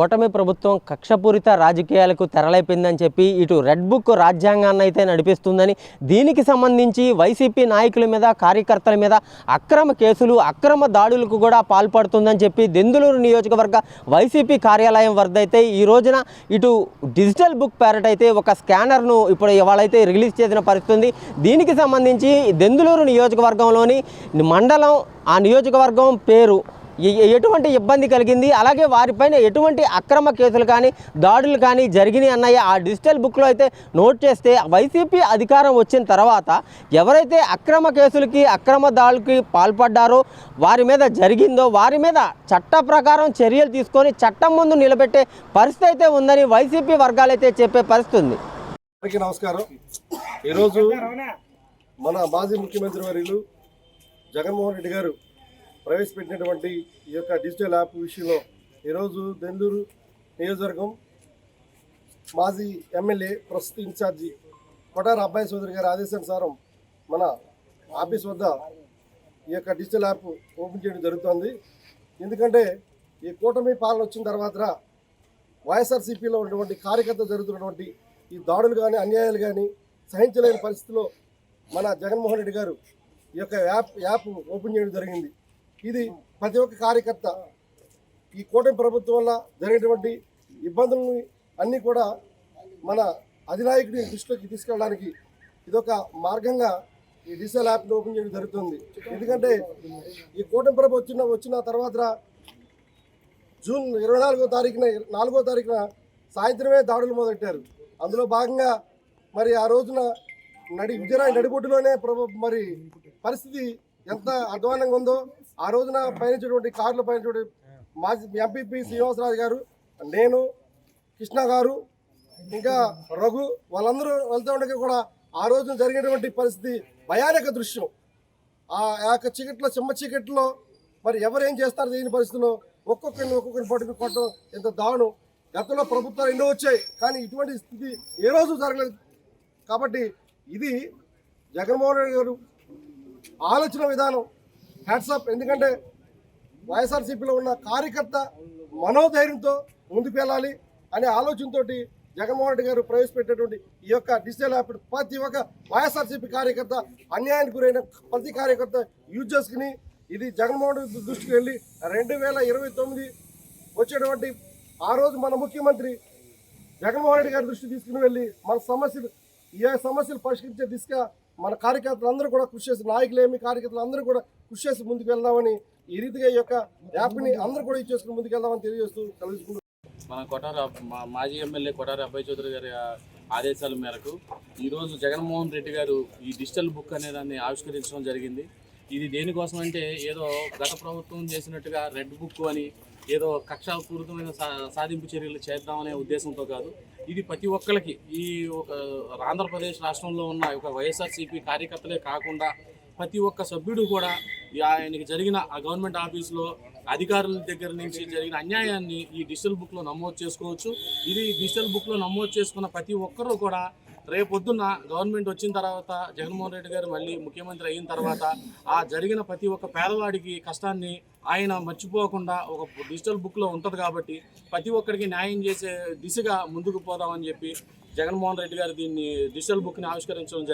కూటమి ప్రభుత్వం కక్షపూరిత రాజకీయాలకు తెరలైపోయిందని చెప్పి ఇటు రెడ్ బుక్ రాజ్యాంగాన్ని అయితే నడిపిస్తుందని దీనికి సంబంధించి వైసీపీ నాయకుల మీద కార్యకర్తల మీద అక్రమ కేసులు అక్రమ దాడులకు కూడా పాల్పడుతుందని చెప్పి దెందులూరు నియోజకవర్గ వైసీపీ కార్యాలయం వద్ద అయితే ఈ రోజున ఇటు డిజిటల్ బుక్ పేరట్ అయితే ఒక స్కానర్ను ఇప్పుడు ఇవాళైతే రిలీజ్ చేసిన పరిస్థితి ఉంది. దీనికి సంబంధించి దెందులూరు నియోజకవర్గంలోని మండలం ఆ నియోజకవర్గం పేరు ఎటువంటి ఇబ్బంది కలిగింది? అలాగే వారిపైన ఎటువంటి అక్రమ కేసులు కానీ దాడులు కానీ జరిగినాయి అన్నయ్య? ఆ డిజిటల్ బుక్లో అయితే నోట్ చేస్తే వైసీపీ అధికారం వచ్చిన తర్వాత ఎవరైతే అక్రమ కేసులకి అక్రమ దాడులకి పాల్పడ్డారో వారి మీద జరిగిందో వారి మీద చట్ట ప్రకారం చర్యలు తీసుకొని చట్టం ముందు నిలబెట్టే పరిస్థితి అయితే ఉందని వైసీపీ వర్గాలు అయితే చెప్పే పరిస్థితి ఉంది. నమస్కారం. ఈరోజు మన మాజీ ముఖ్యమంత్రి వర్యులు జగన్మోహన్ రెడ్డి గారు ప్రవేశపెట్టినటువంటి ఈ యొక్క డిజిటల్ యాప్ విషయంలో ఈరోజు దెందూరు నియోజకవర్గం మాజీ ఎమ్మెల్యే ప్రస్తుత ఇన్ఛార్జి కొటార అబ్బాయి సోదరి గారి ఆదేశానుసారం మన ఆఫీస్ వద్ద ఈ యొక్క డిజిటల్ యాప్ ఓపెన్ చేయడం జరుగుతోంది. ఎందుకంటే ఈ కూటమి పాలన వచ్చిన తర్వాత వైఎస్ఆర్సీపీలో ఉన్నటువంటి కార్యకర్తలు జరుగుతున్నటువంటి ఈ దాడులు కానీ అన్యాయాలు కానీ సహించలేని పరిస్థితిలో మన జగన్మోహన్ రెడ్డి గారు ఈ యొక్క యాప్ యాప్ ఓపెన్ చేయడం జరిగింది. ఇది ప్రతి ఒక్క కార్యకర్త ఈ కూటమి ప్రభుత్వం వల్ల జరిగినటువంటి ఇబ్బందులను అన్నీ కూడా మన అధినాయకుడి దృష్టిలోకి తీసుకెళ్ళడానికి ఇదొక మార్గంగా ఈ డిజిటల్ యాప్ని ఓపెన్ చేయడం జరుగుతుంది. ఎందుకంటే ఈ కూటమి ప్రభు వచ్చిన వచ్చిన తర్వాత జూన్ ఇరవై నాలుగో తారీఖున నాలుగో తారీఖున సాయంత్రమే దాడులు మొదలెట్టారు. అందులో భాగంగా మరి ఆ రోజున నడి విజయరాయ నడిబొడ్డులోనే ప్రభు మరి పరిస్థితి ఎంత అధ్వానంగా ఉందో ఆ రోజున పయనించేటువంటి కార్లు పయనించినటువంటి మాజీ ఎంపీపీ శ్రీనివాసరాజు గారు నేను కృష్ణ గారు ఇంకా రఘు వాళ్ళందరూ వెళ్తూ ఉండగా కూడా ఆ రోజున జరిగినటువంటి పరిస్థితి భయానక దృశ్యం. ఆ యొక్క చీకట్లో చిమ్మ చీకట్లో మరి ఎవరు ఏం చేస్తారు తెలియని పరిస్థితిలో ఒక్కొక్కరిని ఒక్కొక్కరిని పట్టుకుని కొట్టడం ఎంత దారుణం. గతంలో ప్రభుత్వాలు ఎన్నో వచ్చాయి కానీ ఇటువంటి స్థితి ఏ రోజు జరగలేదు. కాబట్టి ఇది జగన్మోహన్ రెడ్డి గారు ఆలోచన విధానం. హ్యాట్సాప్ ఎందుకంటే వైఎస్ఆర్సీపీలో ఉన్న కార్యకర్త మనోధైర్యంతో ముందుకు వెళ్ళాలి అనే ఆలోచనతోటి జగన్మోహన్ రెడ్డి గారు ప్రవేశపెట్టేటువంటి ఈ యొక్క డిజిటల్ యాప్ ప్రతి ఒక్క వైఎస్ఆర్సీపీ కార్యకర్త అన్యాయానికి గురైన ప్రతి కార్యకర్త యూజ్ చేసుకుని ఇది జగన్మోహన్ రెడ్డి దృష్టికి వెళ్ళి రెండు వేల ఇరవై తొమ్మిది వచ్చేటువంటి ఆ రోజు మన ముఖ్యమంత్రి జగన్మోహన్ రెడ్డి గారి దృష్టి తీసుకుని వెళ్ళి మన సమస్యలు ఏ సమస్యలు పరిష్కరించే దిశగా మన కార్యకర్తలు అందరూ కూడా కృషి చేసి నాయకులు ఏమి కార్యకర్తలు అందరూ కూడా కృషి చేసి ముందుకు వెళ్దామని ఈ రీతిగా ఈ యొక్క యాప్ని అందరూ కూడా ఇచ్చేసుకుని ముందుకు వెళ్దామని తెలియజేస్తూ మన కొటార మా మాజీ ఎమ్మెల్యే కొటారి అబ్బాయి చౌదరి గారి ఆదేశాల మేరకు ఈరోజు జగన్మోహన్ రెడ్డి గారు ఈ డిజిటల్ బుక్ అనే దాన్ని ఆవిష్కరించడం జరిగింది. ఇది దేనికోసం అంటే ఏదో గత ప్రభుత్వం చేసినట్టుగా రెడ్ బుక్ అని ఏదో కక్షాపూరితమైన సా సాధింపు చర్యలు చేద్దామనే ఉద్దేశంతో కాదు. ఇది ప్రతి ఒక్కరికి ఈ ఒక ఆంధ్రప్రదేశ్ రాష్ట్రంలో ఉన్న ఒక వైఎస్ఆర్సీపీ కార్యకర్తలే కాకుండా ప్రతి ఒక్క సభ్యుడు కూడా ఆయనకి జరిగిన ఆ గవర్నమెంట్ ఆఫీస్లో అధికారుల దగ్గర నుంచి జరిగిన అన్యాయాన్ని ఈ డిజిటల్ బుక్లో నమోదు చేసుకోవచ్చు. ఇది డిజిటల్ బుక్లో నమోదు చేసుకున్న ప్రతి ఒక్కరూ కూడా రేపొద్దున గవర్నమెంట్ వచ్చిన తర్వాత జగన్మోహన్ రెడ్డి గారు మళ్ళీ ముఖ్యమంత్రి అయిన తర్వాత ఆ జరిగిన ప్రతి ఒక్క పేదవాడికి కష్టాన్ని ఆయన మర్చిపోకుండా ఒక డిజిటల్ బుక్లో ఉంటుంది కాబట్టి ప్రతి ఒక్కరికి న్యాయం చేసే దిశగా ముందుకు పోదామని చెప్పి జగన్మోహన్ రెడ్డి గారు దీన్ని డిజిటల్ బుక్ని ఆవిష్కరించడం జరిగింది.